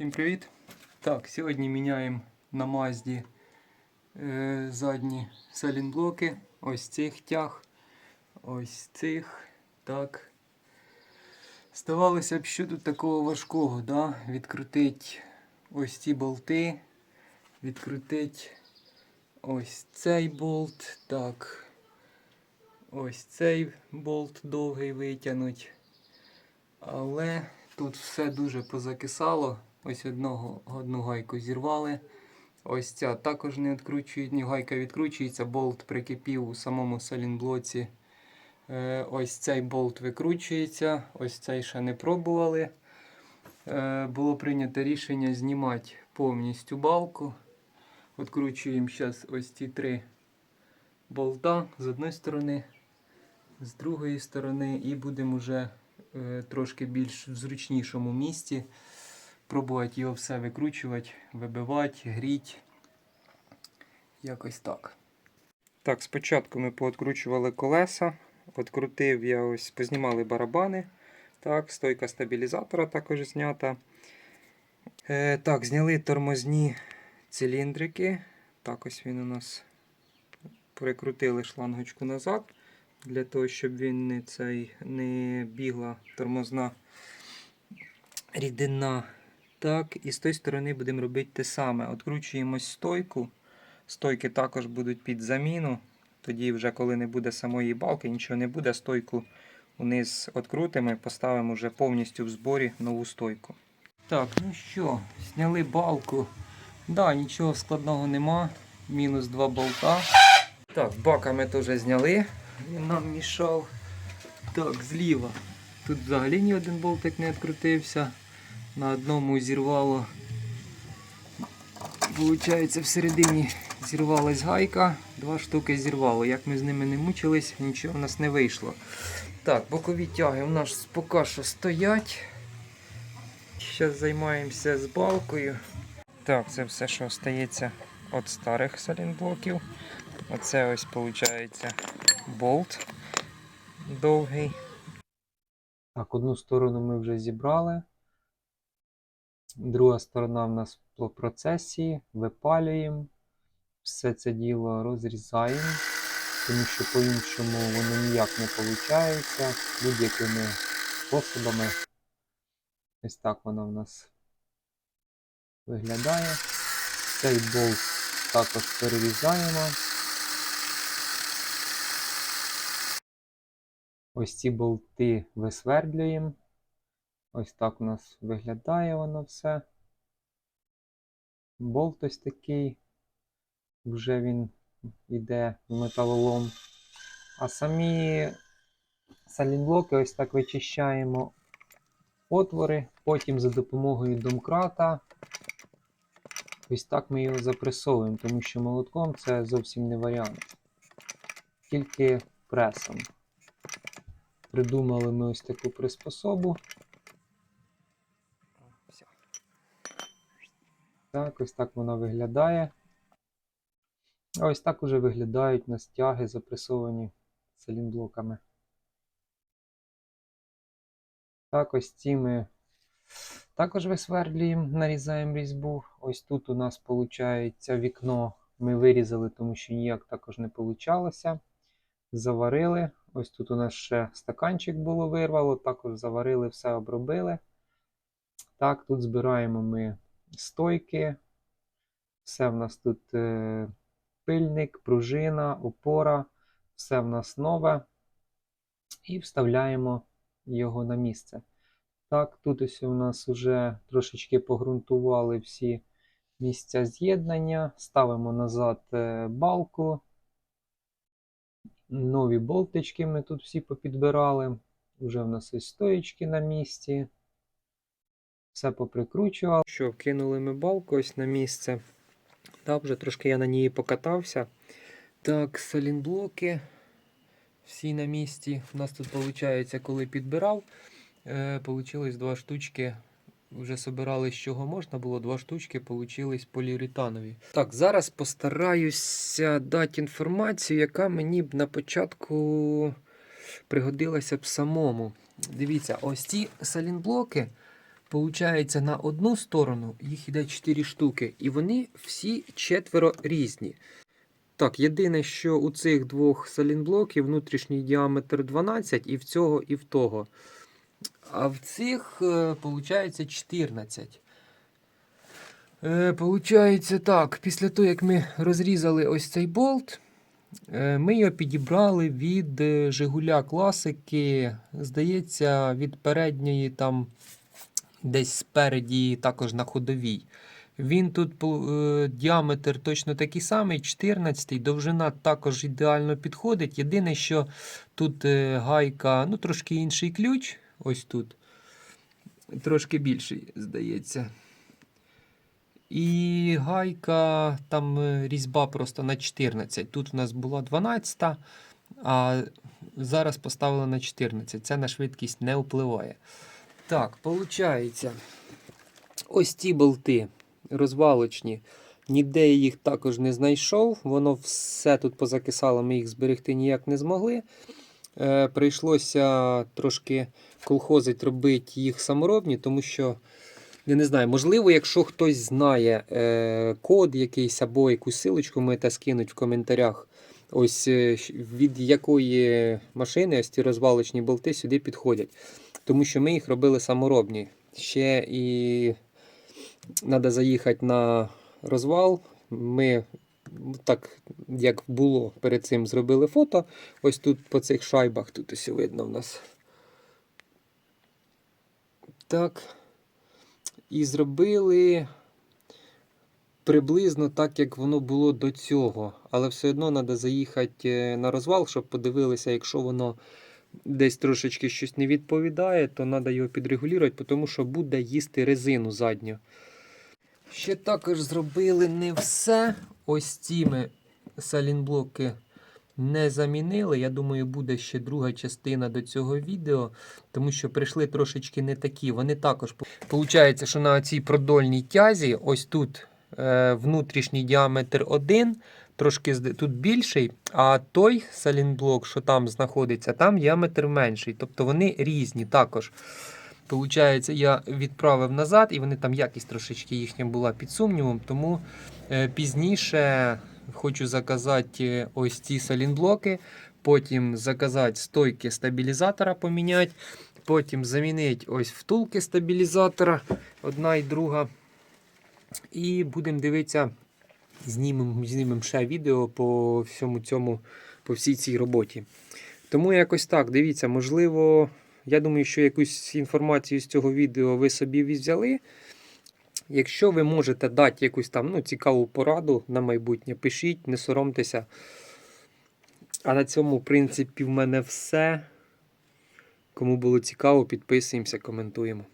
Всім привіт! Так, сьогодні міняємо на Мазді е, задні салінблоки. Ось цих тяг, ось цих. Так. Здавалося б, що тут такого важкого, да? Відкрутити ось ці болти, відкрутити ось цей болт. Так. Ось цей болт довгий витягнуть. Але тут все дуже позакисало. Ось одного, одну гайку зірвали. Ось ця також не відкручує, ні, гайка відкручується, болт прикипів у самому салінблоці. Е, ось цей болт викручується, ось цей ще не пробували. Е, було прийнято рішення знімати повністю балку. Відкручуємо зараз ось ці три болта з одної сторони, з другої сторони, і будемо вже е, трошки більш в зручнішому місці. Пробувати його все викручувати, вибивати, гріти. Якось так. Так, спочатку ми пооткручували колеса. Открутив я ось, познімали барабани. Так, стойка стабілізатора також знята. Е, так, зняли тормозні циліндрики. Так, ось він у нас прикрутили шлангочку назад, для того, щоб він не, цей, не бігла тормозна рідина. Так, і з тої сторони будемо робити те саме. Откручуємо стойку. Стойки також будуть під заміну. Тоді, вже коли не буде самої балки, нічого не буде, стойку вниз відкрутимо і поставимо вже повністю в зборі нову стойку. Так, ну що, зняли балку. Да, нічого складного нема. Мінус два болта. Так, бака ми теж зняли. Він нам мішав. Так, зліва. Тут взагалі ні один болтик не відкрутився. На одному зірвало. Получається, всередині зірвалась гайка, два штуки зірвало. Як ми з ними не мучились, нічого в нас не вийшло. Так, бокові тяги у нас поки що стоять. Зараз займаємося з балкою. Так, це все, що остається від старих салінблоків. Оце ось виходить болт довгий. Так, одну сторону ми вже зібрали. Друга сторона в нас по процесі, випалюємо. Все це діло розрізаємо, тому що по-іншому воно ніяк не виходить. Будь-якими способами. Ось так воно в нас виглядає. Цей болт також перерізаємо. Ось ці болти висвердлюємо. Ось так у нас виглядає воно все. Болт ось такий. Вже він йде в металолом. А самі салінблоки ось так вичищаємо отвори. Потім за допомогою домкрата. Ось так ми його запресовуємо, тому що молотком це зовсім не варіант. Тільки пресом. Придумали ми ось таку приспособу. Так, ось так вона виглядає. А ось так уже виглядають на стяги, запресовані салінблоками. Так, ось ці ми також висвердлюємо, нарізаємо різьбу. Ось тут у нас виходить вікно ми вирізали, тому що ніяк також не вийшло. Заварили. Ось тут у нас ще стаканчик було вирвало, також заварили, все обробили. Так, тут збираємо ми стойки. Все в нас тут е, пильник, пружина, опора, все в нас нове. І вставляємо його на місце. Так, тут ось у нас вже трошечки погрунтували всі місця з'єднання. Ставимо назад е, балку. Нові болтички ми тут всі попідбирали. Вже в нас ось стоїчки на місці. Все поприкручував. Що, вкинули ми балку ось на місце. Так, вже трошки я на ній покатався. Так, салінблоки. Всі на місці. У нас тут, виходить, коли підбирав, е, два штучки. Вже собирали з чого можна було, два штучки получились поліуретанові. Так, зараз постараюся дати інформацію, яка мені б на початку пригодилася б самому. Дивіться, ось ці салінблоки Получається, на одну сторону їх іде 4 штуки, і вони всі четверо різні. Так, єдине, що у цих двох салінблоків внутрішній діаметр 12, і в цього, і в того. А в цих, е, получається, 14. Е, Получається так, після того, як ми розрізали ось цей болт, е, ми його підібрали від е, Жигуля класики, здається, від передньої там десь спереді, також на ходовій. Він тут е, діаметр точно такий самий, 14, довжина також ідеально підходить. Єдине, що тут е, гайка, ну трошки інший ключ, ось тут. Трошки більший, здається. І гайка, там е, різьба просто на 14. Тут у нас була 12, а зараз поставили на 14. Це на швидкість не впливає. Так, виходить, ось ці болти розвалочні. Ніде я їх також не знайшов. Воно все тут позакисало, ми їх зберегти ніяк не змогли. Е, прийшлося трошки колхозить робити їх саморобні, тому що, я не знаю, можливо, якщо хтось знає е, код якийсь або якусь силочку, можете скинуть в коментарях. Ось е, від якої машини ось ці розвалочні болти сюди підходять. Тому що ми їх робили саморобні. Ще і треба заїхати на розвал. Ми так, як було перед цим, зробили фото. Ось тут по цих шайбах, тут ось видно в нас. Так. І зробили приблизно так, як воно було до цього. Але все одно треба заїхати е, на розвал, щоб подивилися, якщо воно десь трошечки щось не відповідає, то треба його підрегулювати, тому що буде їсти резину задню. Ще також зробили не все. Ось ці ми салінблоки не замінили. Я думаю, буде ще друга частина до цього відео, тому що прийшли трошечки не такі. Вони також Получається, що на цій продольній тязі, ось тут внутрішній діаметр 1, трошки тут більший, а той салінблок, що там знаходиться, там діаметр менший. Тобто вони різні також. Получається, я відправив назад, і вони там якість трошечки їхня була під сумнівом. Тому е, пізніше хочу заказати е, ось ці салінблоки, потім заказати стойки стабілізатора поміняти, потім замінити ось втулки стабілізатора, одна і друга. І будемо дивитися, знімемо знімем ще відео по всьому цьому, по всій цій роботі. Тому якось так, дивіться, можливо, я думаю, що якусь інформацію з цього відео ви собі взяли. Якщо ви можете дати якусь там ну, цікаву пораду на майбутнє, пишіть, не соромтеся. А на цьому, в принципі, в мене все. Кому було цікаво, підписуємося, коментуємо.